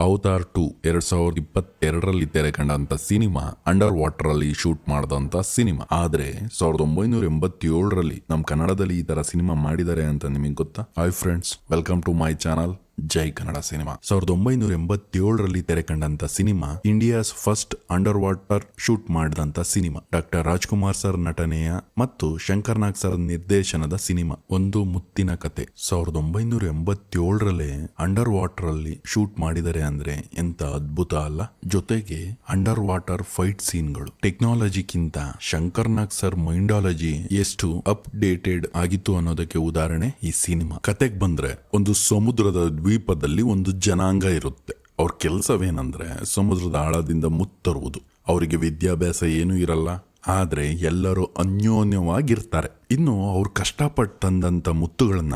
Avatar to ಎರಡ್ ಸಾವಿರದ ಇಪ್ಪತ್ತೆರಡರಲ್ಲಿ ತೆರೆ ಕಂಡಂತ ಸಿನಿಮಾ ಅಂಡರ್ ವಾಟರ್ ಅಲ್ಲಿ ಶೂಟ್ ಮಾಡಿದಂತ ಸಿನಿಮಾ. ಆದ್ರೆ ಸಾವಿರದ ಒಂಬೈನೂರ ಎಂಬತ್ತೇಳರಲ್ಲಿ ನಮ್ಮ ಕನ್ನಡದಲ್ಲಿ ಈ ತರ ಸಿನಿಮಾ ಮಾಡಿದ್ದಾರೆ ಅಂತ ನಿಮಗೆ ಗೊತ್ತಾ? Hi friends welcome to my channel Jai Kannada cinema. ಸಾವಿರದ ಒಂಬೈನೂರ ಎಂಬತ್ತೇಳರಲ್ಲಿ ತೆರೆ ಕಂಡಂತ cinema India's first under water shoot ಮಾಡಿದಂತ ಸಿನಿಮಾ. ಡಾಕ್ಟರ್ ರಾಜ್ಕುಮಾರ್ ಸರ್ ನಟನೆಯ ಮತ್ತು ಶಂಕರ್ ನಾಗ್ ಸರ್ ನಿರ್ದೇಶನದ ಸಿನಿಮಾ. ಒಂದು ಮುತ್ತಿನ ಕತೆ. ಸಾವಿರದ ಒಂಬೈನೂರ ಎಂಬತ್ತೇಳರಲ್ಲೇ ಅಂಡರ್ ವಾಟರ್ ಅಲ್ಲಿ ಶೂಟ್ ಮಾಡಿದರೆ ಅಂದ್ರೆ ಎಂತ ಅದ್ಭುತ ಅಲ್ಲ. ಜೊತೆಗೆ ಅಂಡರ್ ವಾಟರ್ ಫೈಟ್ ಸೀನ್ಗಳು. ಟೆಕ್ನಾಲಜಿಕ್ಕಿಂತ ಶಂಕರ್ ನಾಗ್ ಸರ್ ಮೈಂಡಾಲಜಿ ಎಷ್ಟು ಅಪ್ಡೇಟೆಡ್ ಆಗಿತ್ತು ಅನ್ನೋದಕ್ಕೆ ಉದಾಹರಣೆ ಈ ಸಿನಿಮಾ. ಕತೆಗೆ ಬಂದ್ರೆ ಒಂದು ಸಮುದ್ರದ ದ್ವೀಪದಲ್ಲಿ ಒಂದು ಜನಾಂಗ ಇರುತ್ತೆ. ಅವ್ರ ಕೆಲಸವೇನಂದ್ರೆ ಸಮುದ್ರದ ಆಳದಿಂದ ಮುತ್ತರುವುದು. ಅವರಿಗೆ ವಿದ್ಯಾಭ್ಯಾಸ ಏನೂ ಇರಲ್ಲ. ಆದರೆ ಎಲ್ಲರೂ ಅನ್ಯೋನ್ಯವಾಗಿರ್ತಾರೆ. ಇನ್ನು ಅವ್ರು ಕಷ್ಟಪಟ್ಟು ತಂದಂಥ ಮುತ್ತುಗಳನ್ನ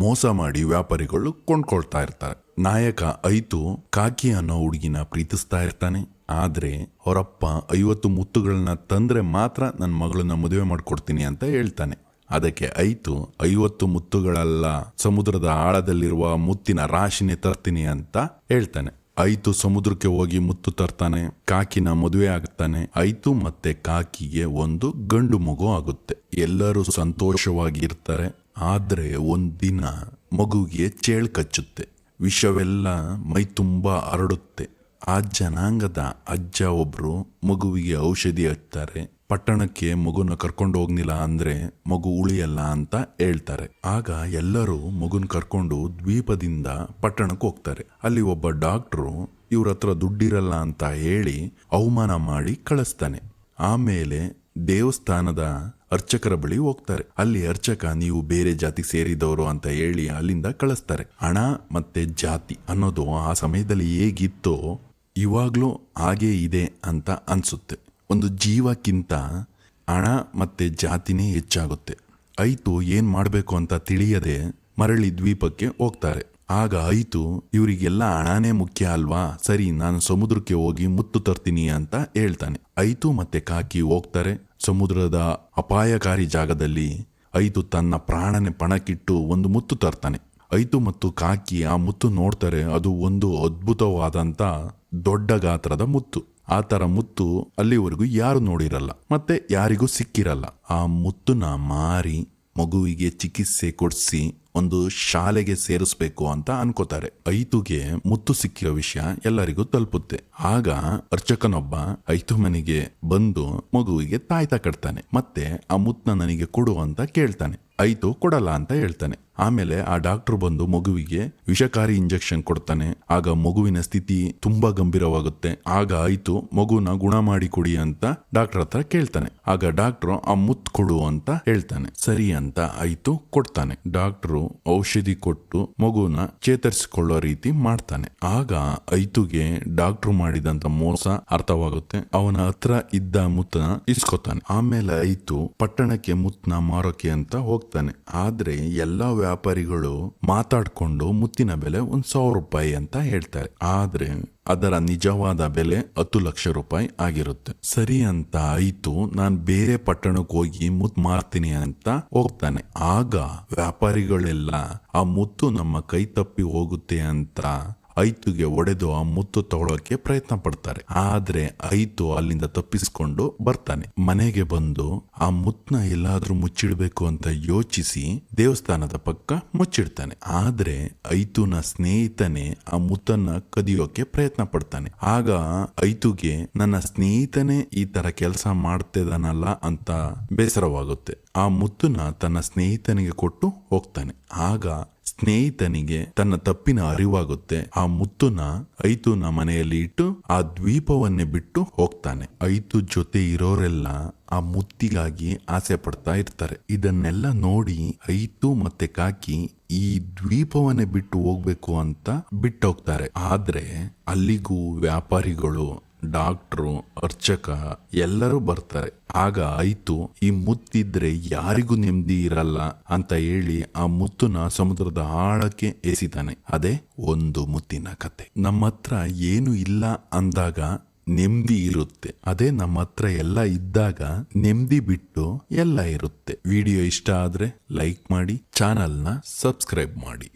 ಮೋಸ ಮಾಡಿ ವ್ಯಾಪಾರಿಗಳು ಕೊಂಡ್ಕೊಳ್ತಾ ಇರ್ತಾರೆ. ನಾಯಕ ಐತು ಕಾಕಿ ಅನ್ನೋ ಹುಡುಗಿನ ಪ್ರೀತಿಸ್ತಾ ಇರ್ತಾನೆ. ಆದರೆ ಅವರಪ್ಪ ಐವತ್ತು ಮುತ್ತುಗಳನ್ನ ತಂದ್ರೆ ಮಾತ್ರ ನನ್ನ ಮಗಳನ್ನ ಮದುವೆ ಮಾಡ್ಕೊಡ್ತೀನಿ ಅಂತ ಹೇಳ್ತಾನೆ. ಅದಕ್ಕೆ ಐತು, ಐವತ್ತು ಮುತ್ತುಗಳಲ್ಲ, ಸಮುದ್ರದ ಆಳದಲ್ಲಿರುವ ಮುತ್ತಿನ ರಾಶಿನೇ ತರ್ತೀನಿ ಅಂತ ಹೇಳ್ತಾನೆ. ಐತು ಸಮುದ್ರಕ್ಕೆ ಹೋಗಿ ಮುತ್ತು ತರ್ತಾನೆ, ಕಾಕಿನ ಮದುವೆ ಆಗ್ತಾನೆ. ಐತು ಮತ್ತೆ ಕಾಕಿಗೆ ಒಂದು ಗಂಡು ಮಗು ಆಗುತ್ತೆ. ಎಲ್ಲರೂ ಸಂತೋಷವಾಗಿ ಇರ್ತಾರೆ, ಆದರೆ ಒಂದಿನ ಮಗುವಿಗೆ ಚೇಳ್ ಕಚ್ಚುತ್ತೆ. ವಿಷವೆಲ್ಲ ಮೈ ತುಂಬಾ ಹರಡುತ್ತೆ. ಆ ಜನಾಂಗದ ಅಜ್ಜ ಒಬ್ರು ಮಗುವಿಗೆ ಔಷಧಿ ಹಚ್ತಾರೆ ಪಟ್ಟಣಕ್ಕೆ ಮಗುನ ಕರ್ಕೊಂಡು ಹೋಗ್ನಿಲ್ಲ ಅಂದ್ರೆ ಮಗು ಉಳಿಯಲ್ಲ ಅಂತ ಹೇಳ್ತಾರೆ. ಆಗ ಎಲ್ಲರೂ ಮಗುನ ಕರ್ಕೊಂಡು ದ್ವೀಪದಿಂದ ಪಟ್ಟಣಕ್ಕೆ ಹೋಗ್ತಾರೆ. ಅಲ್ಲಿ ಒಬ್ಬ ಡಾಕ್ಟ್ರು ಇವ್ರ ಹತ್ರ ದುಡ್ಡಿರಲ್ಲ ಅಂತ ಹೇಳಿ ಅವಮಾನ ಮಾಡಿ ಕಳಿಸ್ತಾನೆ. ಆಮೇಲೆ ದೇವಸ್ಥಾನದ ಅರ್ಚಕರ ಬಳಿ ಹೋಗ್ತಾರೆ. ಅಲ್ಲಿ ಅರ್ಚಕ, ನೀವು ಬೇರೆ ಜಾತಿ ಸೇರಿದವರು ಅಂತ ಹೇಳಿ ಅಲ್ಲಿಂದ ಕಳಿಸ್ತಾರೆ. ಹಣ ಮತ್ತೆ ಜಾತಿ ಅನ್ನೋದು ಆ ಸಮಯದಲ್ಲಿ ಹೇಗಿತ್ತೋ ಇವಾಗ್ಲೂ ಹಾಗೇ ಇದೆ ಅಂತ ಅನ್ಸುತ್ತೆ. ಒಂದು ಜೀವಕ್ಕಿಂತ ಹಣ ಮತ್ತೆ ಜಾತಿನೇ ಹೆಚ್ಚಾಗುತ್ತೆ. ಐತು ಏನು ಮಾಡಬೇಕು ಅಂತ ತಿಳಿಯದೆ ಮರಳಿ ದ್ವೀಪಕ್ಕೆ ಹೋಗ್ತಾರೆ. ಆಗ ಐತು, ಇವರಿಗೆಲ್ಲ ಹಣನೇ ಮುಖ್ಯ ಅಲ್ವಾ? ಸರಿ, ನಾನು ಸಮುದ್ರಕ್ಕೆ ಹೋಗಿ ಮುತ್ತು ತರ್ತೀನಿ ಅಂತ ಹೇಳ್ತಾನೆ. ಐತು ಮತ್ತೆ ಕಾಕಿ ಹೋಗ್ತಾರೆ. ಸಮುದ್ರದ ಅಪಾಯಕಾರಿ ಜಾಗದಲ್ಲಿ ಐತು ತನ್ನ ಪ್ರಾಣನೆ ಪಣಕ್ಕಿಟ್ಟು ಒಂದು ಮುತ್ತು ತರ್ತಾನೆ. ಐತು ಮತ್ತು ಕಾಕಿ ಆ ಮುತ್ತು ನೋಡ್ತಾರೆ. ಅದು ಒಂದು ಅದ್ಭುತವಾದಂತ ದೊಡ್ಡ ಗಾತ್ರದ ಮುತ್ತು. ಆ ತರ ಮುತ್ತು ಅಲ್ಲಿವರೆಗೂ ಯಾರು ನೋಡಿರಲ್ಲ, ಮತ್ತೆ ಯಾರಿಗೂ ಸಿಕ್ಕಿರಲ್ಲ. ಆ ಮುತ್ತುನ ಮಾರಿ ಮಗುವಿಗೆ ಚಿಕಿತ್ಸೆ ಕೊಡಿಸಿ ಒಂದು ಶಾಲೆಗೆ ಸೇರಿಸ್ಬೇಕು ಅಂತ ಅನ್ಕೋತಾರೆ. ಐತುಗೆ ಮುತ್ತು ಸಿಕ್ಕಿರೋ ವಿಷಯ ಎಲ್ಲರಿಗೂ ತಲುಪುತ್ತೆ. ಆಗ ಅರ್ಚಕನೊಬ್ಬ ಐತು ಮನೆಗೆ ಬಂದು ಮಗುವಿಗೆ ತಾಯ್ತ ಕಟ್ತಾನೆ. ಮತ್ತೆ ಆ ಮುತ್ತನ ನನಗೆ ಕೊಡು ಅಂತ ಕೇಳ್ತಾನೆ. ಐತು ಕೊಡಲ್ಲ ಅಂತ ಹೇಳ್ತಾನೆ. ಆಮೇಲೆ ಆ ಡಾಕ್ಟರ್ ಬಂದು ಮಗುವಿಗೆ ವಿಷಕಾರಿ ಇಂಜೆಕ್ಷನ್ ಕೊಡ್ತಾನೆ. ಆಗ ಮಗುವಿನ ಸ್ಥಿತಿ ತುಂಬಾ ಗಂಭೀರವಾಗುತ್ತೆ. ಆಗ ಆಯ್ತು ಮಗುನ ಗುಣ ಮಾಡಿ ಕೊಡಿ ಅಂತ ಡಾಕ್ಟರ್ ಹತ್ರ ಕೇಳ್ತಾನೆ. ಆಗ ಡಾಕ್ಟರ್ ಆ ಮುತ್ ಕೊಡು ಅಂತ ಹೇಳ್ತಾನೆ. ಸರಿ ಅಂತ ಆಯ್ತು ಕೊಡ್ತಾನೆ. ಡಾಕ್ಟ್ರು ಔಷಧಿ ಕೊಟ್ಟು ಮಗುನ ಚೇತರಿಸಿಕೊಳ್ಳೋ ರೀತಿ ಮಾಡ್ತಾನೆ. ಆಗ ಐತುಗೆ ಡಾಕ್ಟ್ರು ಮಾಡಿದಂತ ಮೋಸ ಅರ್ಥವಾಗುತ್ತೆ. ಅವನ ಹತ್ರ ಇದ್ದ ಮುತ್ತನ ಇಸ್ಕೊತಾನೆ. ಆಮೇಲೆ ಐತು ಪಟ್ಟಣಕ್ಕೆ ಮುತ್ತನ ಮಾರೋಕೆ ಅಂತ ಹೋಗ್ತಾನೆ. ಆದ್ರೆ ಎಲ್ಲಾ ವ್ಯಾಪಾರಿಗಳು ಮಾತಾಡ್ಕೊಂಡು ಮುತ್ತಿನ ಬೆಲೆ ಒಂದ್ ಸಾವಿರ ರೂಪಾಯಿ ಅಂತ ಹೇಳ್ತಾರೆ. ಆದ್ರೆ ಅದರ ನಿಜವಾದ ಬೆಲೆ ಹತ್ತು ಲಕ್ಷ ರೂಪಾಯಿ ಆಗಿರುತ್ತೆ. ಸರಿ ಅಂತ ಆಯ್ತು, ನಾನು ಬೇರೆ ಪಟ್ಟಣಕ್ಕೆ ಹೋಗಿ ಮುತ್ತು ಮಾರ್ತೀನಿ ಅಂತ ಹೋಗ್ತಾನೆ. ಆಗ ವ್ಯಾಪಾರಿಗಳೆಲ್ಲ, ಆ ಮುತ್ತು ನಮ್ಮ ಕೈ ತಪ್ಪಿ ಹೋಗುತ್ತೆ ಅಂತ ಐತುಗೆ ಒಡೆದು ಆ ಮುತ್ತು ತಗೊಳ್ಳೋಕೆ ಪ್ರಯತ್ನ ಪಡ್ತಾರೆ. ಆದ್ರೆ ಐತು ಅಲ್ಲಿಂದ ತಪ್ಪಿಸ್ಕೊಂಡು ಬರ್ತಾನೆ. ಮನೆಗೆ ಬಂದು ಆ ಮುತ್ನ ಎಲ್ಲಾದ್ರೂ ಮುಚ್ಚಿಡ್ಬೇಕು ಅಂತ ಯೋಚಿಸಿ ದೇವಸ್ಥಾನದ ಪಕ್ಕ ಮುಚ್ಚಿಡ್ತಾನೆ. ಆದ್ರೆ ಐತುನ ಸ್ನೇಹಿತನೇ ಆ ಮುತ್ತನ್ನ ಕದಿಯೋಕೆ ಪ್ರಯತ್ನ ಪಡ್ತಾನೆ. ಆಗ ಐತುಗೆ, ನನ್ನ ಸ್ನೇಹಿತನೇ ಈ ತರ ಕೆಲಸ ಮಾಡ್ತಿದಾನಲ್ಲ ಅಂತ ಬೇಸರವಾಗುತ್ತೆ. ಆ ಮುತ್ತನ್ನ ತನ್ನ ಸ್ನೇಹಿತನಿಗೆ ಕೊಟ್ಟು ಹೋಗ್ತಾನೆ. ಆಗ ಸ್ನೇಹಿತನಿಗೆ ತನ್ನ ತಪ್ಪಿನ ಅರಿವಾಗುತ್ತೆ. ಆ ಮುತ್ತುನ ಐತುನ ಮನೆಯಲ್ಲಿ ಇಟ್ಟು ಆ ದ್ವೀಪವನ್ನೇ ಬಿಟ್ಟು ಹೋಗ್ತಾನೆ. ಐತು ಜೊತೆ ಇರೋರೆಲ್ಲ ಆ ಮುತ್ತಿಗಾಗಿ ಆಸೆ ಪಡ್ತಾ ಇರ್ತಾರೆ. ಇದನ್ನೆಲ್ಲ ನೋಡಿ ಐತು ಮತ್ತೆ ಕಾಕಿ ಈ ದ್ವೀಪವನ್ನೇ ಬಿಟ್ಟು ಹೋಗ್ಬೇಕು ಅಂತ ಬಿಟ್ಟೋಗ್ತಾರೆ. ಆದ್ರೆ ಅಲ್ಲಿಗೂ ವ್ಯಾಪಾರಿಗಳು ಡಾಕ್ಟ್ರು, ಅರ್ಚಕ ಎಲ್ಲರೂ ಬರ್ತಾರೆ. ಆಗ ಆಯ್ತು, ಈ ಮುತ್ತಿದ್ರೆ ಯಾರಿಗೂ ನೆಮ್ಮದಿ ಇರಲ್ಲ ಅಂತ ಹೇಳಿ ಆ ಮುತ್ತುನ ಸಮುದ್ರದ ಆಳಕ್ಕೆ ಎಸಿತಾನೆ. ಅದೇ ಒಂದು ಮುತ್ತಿನ ಕತೆ. ನಮ್ಮ ಹತ್ರ ಏನು ಇಲ್ಲ ಅಂದಾಗ ನೆಮ್ಮದಿ ಇರುತ್ತೆ. ಅದೇ ನಮ್ಮ ಹತ್ರ ಎಲ್ಲ ಇದ್ದಾಗ ನೆಮ್ಮದಿ ಬಿಟ್ಟು ಎಲ್ಲ ಇರುತ್ತೆ. ವಿಡಿಯೋ ಇಷ್ಟ ಆದ್ರೆ ಲೈಕ್ ಮಾಡಿ, ಚಾನಲ್ನ ಸಬ್ಸ್ಕ್ರೈಬ್ ಮಾಡಿ.